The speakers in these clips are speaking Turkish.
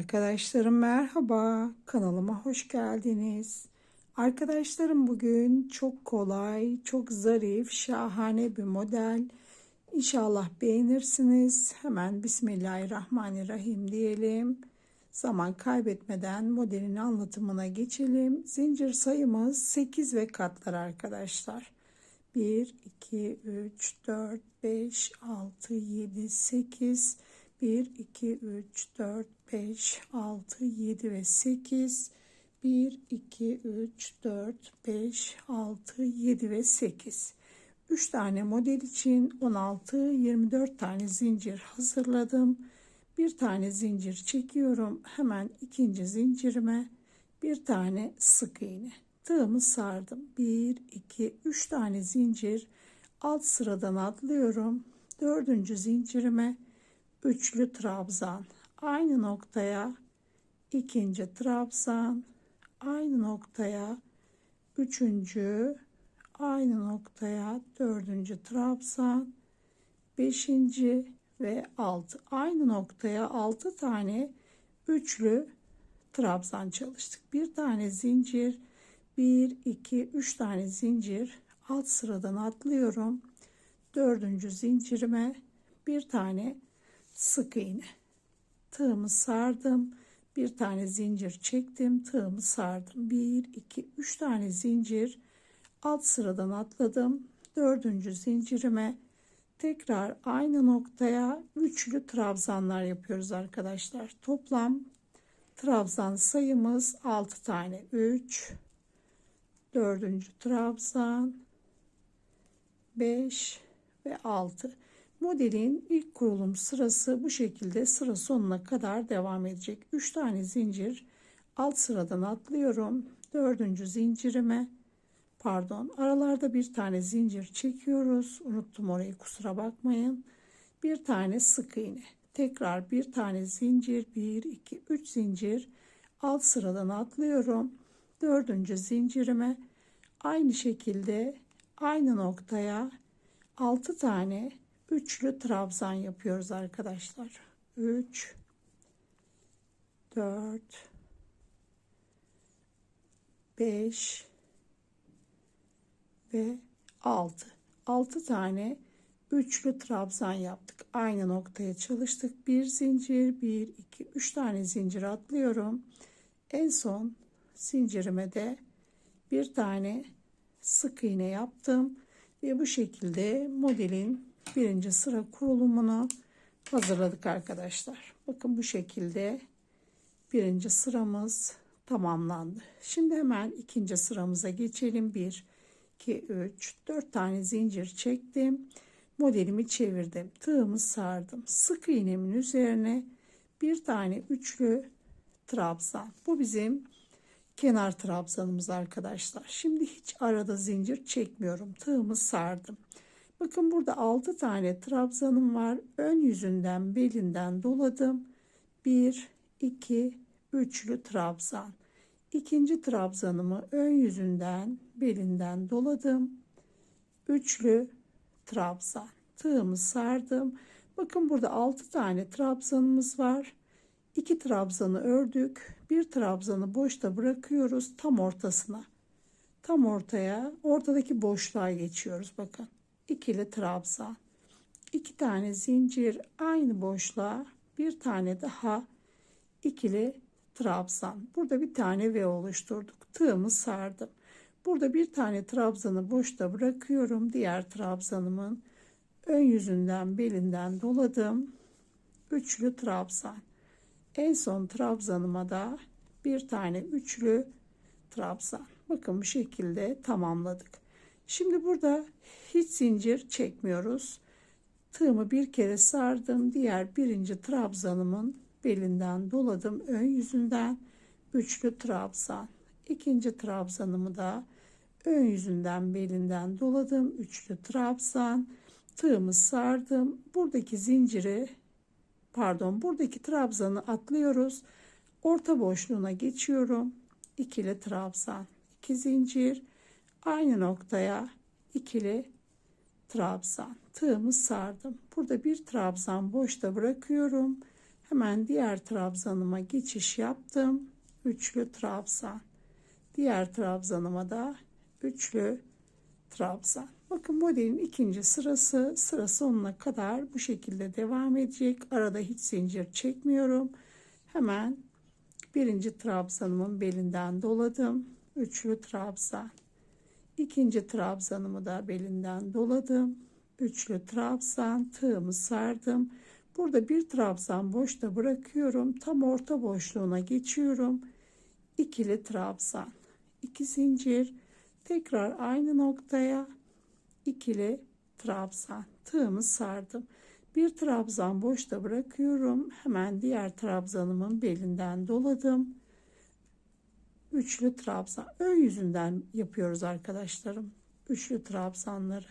Arkadaşlarım merhaba. Kanalıma hoş geldiniz. Arkadaşlarım bugün çok kolay, çok zarif, şahane bir model. İnşallah beğenirsiniz. Hemen Bismillahirrahmanirrahim diyelim. Zaman kaybetmeden modelin anlatımına geçelim. Zincir sayımız 8 ve katlar arkadaşlar. 1, 2, 3, 4, 5, 6, 7, 8, 1, 2, 3, 4, 5, 6, 7 ve 8. 1, 2, 3, 4, 5, 6, 7 ve 8. 3 tane model için 16, 24 tane zincir hazırladım. Bir tane zincir çekiyorum. Hemen ikinci zincirime bir tane sık iğne. Tığımı sardım. 1, 2, 3 tane zincir alt sıradan atlıyorum. Dördüncü zincirime üçlü trabzan. Aynı noktaya ikinci trabzan. Aynı noktaya üçüncü. Aynı noktaya dördüncü trabzan. Beşinci ve altı. Aynı noktaya altı tane üçlü trabzan çalıştık. Bir tane zincir bir iki üç tane zincir. Alt sıradan atlıyorum. Dördüncü zincirime bir tane sık iğne. Tığımı sardım. Bir tane zincir çektim. Tığımı sardım. 1 2 3 tane zincir. Alt sıradan atladım. Dördüncü zincirime tekrar aynı noktaya üçlü trabzanlar yapıyoruz arkadaşlar. Toplam trabzan sayımız 6 tane. 3 dördüncü trabzan 5 ve 6 Modelin ilk kurulum sırası bu şekilde sıra sonuna kadar devam edecek. 3 tane zincir alt sıradan atlıyorum. Dördüncü zincirime pardon aralarda bir tane zincir çekiyoruz. Unuttum orayı kusura bakmayın. Bir tane sık iğne. Tekrar bir tane zincir 1 2 3 zincir alt sıradan atlıyorum. Dördüncü zincirime aynı şekilde aynı noktaya 6 tane üçlü trabzan yapıyoruz arkadaşlar. 3 4 5 ve 6 6 tane üçlü trabzan yaptık. Aynı noktaya çalıştık. Bir zincir, bir, iki, üç tane zincir atlıyorum. En son zincirime de bir tane sık iğne yaptım ve bu şekilde modelin birinci sıra kurulumunu hazırladık arkadaşlar. Bakın bu şekilde birinci sıramız tamamlandı. Şimdi hemen ikinci sıramıza geçelim. 1, 2, 3, 4 tane zincir çektim. Modelimi çevirdim. Tığımı sardım. Sık iğnemin üzerine bir tane üçlü trabzan. Bu bizim kenar trabzanımız arkadaşlar. Şimdi hiç arada zincir çekmiyorum. Tığımı sardım. Bakın burada 6 tane trabzanım var. Ön yüzünden belinden doladım. 1, 2, üçlü trabzan. İkinci trabzanımı ön yüzünden belinden doladım. Üçlü trabzan. Tığımı sardım. Bakın burada 6 tane trabzanımız var. 2 trabzanı ördük. Bir trabzanı boşta bırakıyoruz tam ortasına. Tam ortaya, ortadaki boşluğa geçiyoruz bakın ikili trabzan. iki tane zincir aynı boşluğa bir tane daha ikili trabzan. Burada bir tane V oluşturduk. Tığımı sardım. Burada bir tane trabzanı boşta bırakıyorum. Diğer trabzanımın ön yüzünden belinden doladım. Üçlü trabzan. En son trabzanıma da bir tane üçlü trabzan. Bakın bu şekilde tamamladık. Şimdi burada hiç zincir çekmiyoruz. Tığımı bir kere sardım. Diğer birinci trabzanımın belinden doladım. Ön yüzünden üçlü trabzan. İkinci trabzanımı da ön yüzünden belinden doladım. Üçlü trabzan. Tığımı sardım. Buradaki zinciri pardon buradaki trabzanı atlıyoruz. Orta boşluğuna geçiyorum. İkili trabzan. iki zincir aynı noktaya ikili trabzan tığımı sardım burada bir trabzan boşta bırakıyorum Hemen diğer trabzanıma geçiş yaptım. Üçlü trabzan. Diğer trabzanıma da üçlü trabzan. Bakın modelin ikinci sırası sıra sonuna kadar bu şekilde devam edecek. Arada hiç zincir çekmiyorum. Hemen birinci trabzanımın belinden doladım. Üçlü trabzan. İkinci trabzanımı da belinden doladım. Üçlü trabzan tığımı sardım. Burada bir trabzan boşta bırakıyorum. Tam orta boşluğuna geçiyorum. İkili trabzan. 2 zincir. Tekrar aynı noktaya ikili trabzan. Tığımı sardım. Bir trabzan boşta bırakıyorum. Hemen diğer trabzanımın belinden doladım. Üçlü trabzan. Ön yüzünden yapıyoruz arkadaşlarım. Üçlü trabzanları.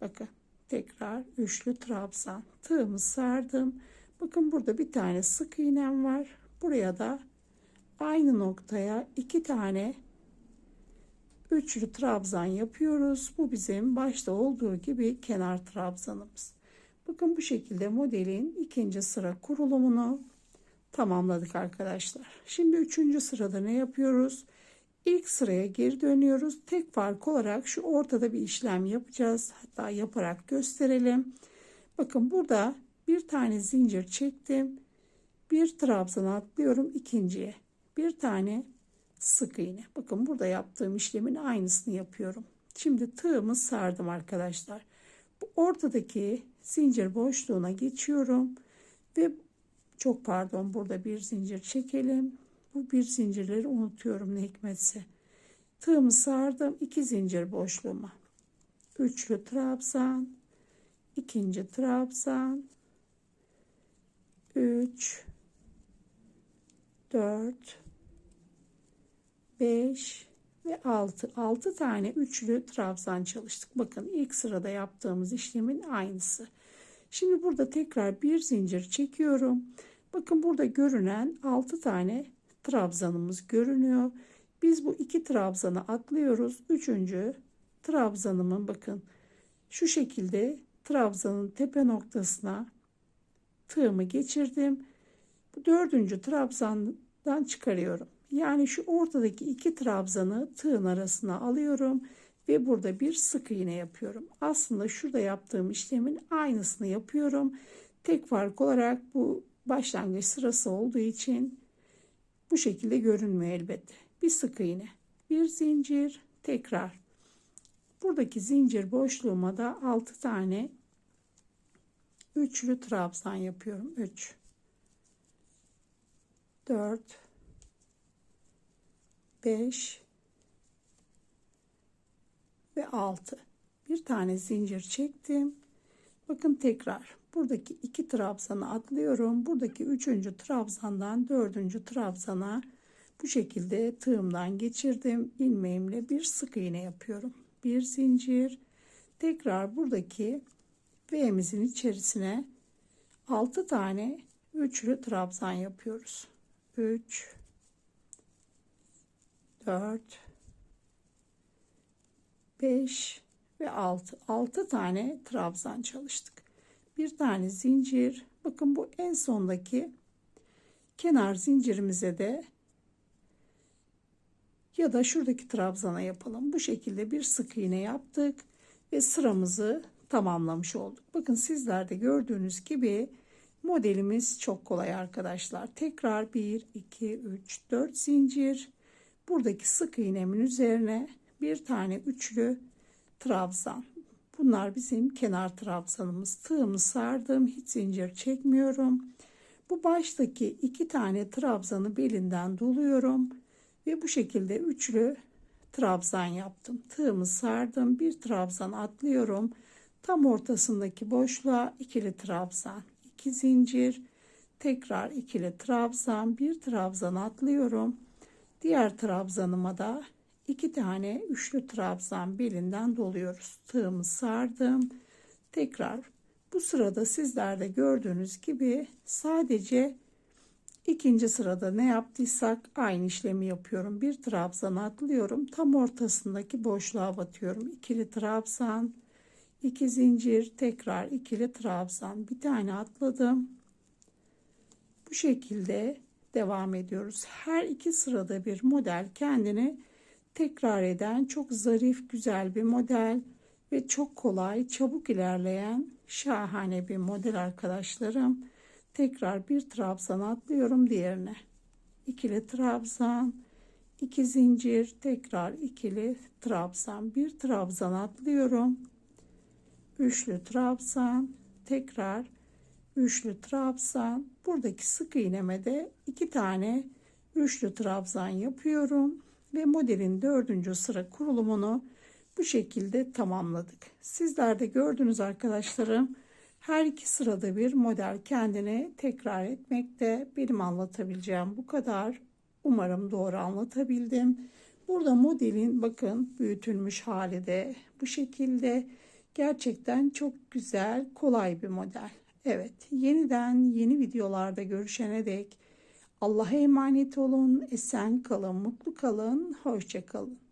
Bakın tekrar üçlü trabzan. Tığımı sardım. Bakın burada bir tane sık iğnem var. Buraya da aynı noktaya iki tane üçlü trabzan yapıyoruz. Bu bizim başta olduğu gibi kenar trabzanımız. Bakın bu şekilde modelin ikinci sıra kurulumunu tamamladık arkadaşlar. Şimdi üçüncü sırada ne yapıyoruz? İlk sıraya geri dönüyoruz. Tek fark olarak şu ortada bir işlem yapacağız. Hatta yaparak gösterelim. Bakın burada bir tane zincir çektim. Bir trabzan atlıyorum ikinciye. Bir tane sık iğne. Bakın burada yaptığım işlemin aynısını yapıyorum. Şimdi tığımı sardım arkadaşlar. Bu ortadaki zincir boşluğuna geçiyorum ve çok pardon burada bir zincir çekelim. Bu bir zincirleri unutuyorum ne hikmetse. Tığımı sardım iki zincir boşluğuma. Üçlü trabzan, ikinci trabzan, 3 4 5 ve 6 6 tane üçlü trabzan çalıştık. Bakın ilk sırada yaptığımız işlemin aynısı. Şimdi burada tekrar bir zincir çekiyorum. Bakın burada görünen 6 tane trabzanımız görünüyor. Biz bu iki trabzanı atlıyoruz. Üçüncü trabzanımın bakın şu şekilde trabzanın tepe noktasına tığımı geçirdim. Bu dördüncü trabzandan çıkarıyorum. Yani şu ortadaki iki trabzanı tığın arasına alıyorum ve burada bir sık iğne yapıyorum. Aslında şurada yaptığım işlemin aynısını yapıyorum. Tek fark olarak bu başlangıç sırası olduğu için bu şekilde görünmüyor elbette. Bir sık iğne, bir zincir, tekrar. Buradaki zincir boşluğuma da 6 tane üçlü trabzan yapıyorum. 3 4 5 ve 6 bir tane zincir çektim bakın tekrar buradaki iki trabzanı atlıyorum. Buradaki üçüncü trabzandan dördüncü trabzana bu şekilde tığımdan geçirdim. İlmeğimle bir sık iğne yapıyorum. Bir zincir. Tekrar buradaki V'mizin içerisine 6 tane üçlü trabzan yapıyoruz. 3 4 5 ve 6 6 tane trabzan çalıştık bir tane zincir. Bakın bu en sondaki kenar zincirimize de ya da şuradaki trabzana yapalım. Bu şekilde bir sık iğne yaptık ve sıramızı tamamlamış olduk. Bakın sizler de gördüğünüz gibi modelimiz çok kolay arkadaşlar. Tekrar 1 2 3 4 zincir. Buradaki sık iğnemin üzerine bir tane üçlü trabzan. Bunlar bizim kenar trabzanımız. Tığımı sardım. Hiç zincir çekmiyorum. Bu baştaki iki tane trabzanı belinden doluyorum. Ve bu şekilde üçlü trabzan yaptım. Tığımı sardım. Bir trabzan atlıyorum. Tam ortasındaki boşluğa ikili trabzan. iki zincir. Tekrar ikili trabzan. Bir trabzan atlıyorum. Diğer trabzanıma da iki tane üçlü trabzan belinden doluyoruz. Tığımı sardım. Tekrar bu sırada sizler de gördüğünüz gibi sadece ikinci sırada ne yaptıysak aynı işlemi yapıyorum. Bir trabzan atlıyorum. Tam ortasındaki boşluğa batıyorum. İkili trabzan, iki zincir, tekrar ikili trabzan. Bir tane atladım. Bu şekilde devam ediyoruz. Her iki sırada bir model kendini tekrar eden çok zarif güzel bir model ve çok kolay çabuk ilerleyen şahane bir model arkadaşlarım. Tekrar bir trabzan atlıyorum diğerine. İkili trabzan, iki zincir, tekrar ikili trabzan, bir trabzan atlıyorum. Üçlü trabzan, tekrar üçlü trabzan. Buradaki sık iğneme de iki tane üçlü trabzan yapıyorum ve modelin dördüncü sıra kurulumunu bu şekilde tamamladık. Sizler de gördünüz arkadaşlarım. Her iki sırada bir model kendini tekrar etmekte. Benim anlatabileceğim bu kadar. Umarım doğru anlatabildim. Burada modelin bakın büyütülmüş hali de bu şekilde. Gerçekten çok güzel, kolay bir model. Evet, yeniden yeni videolarda görüşene dek Allah'a emanet olun, esen kalın, mutlu kalın, hoşça kalın.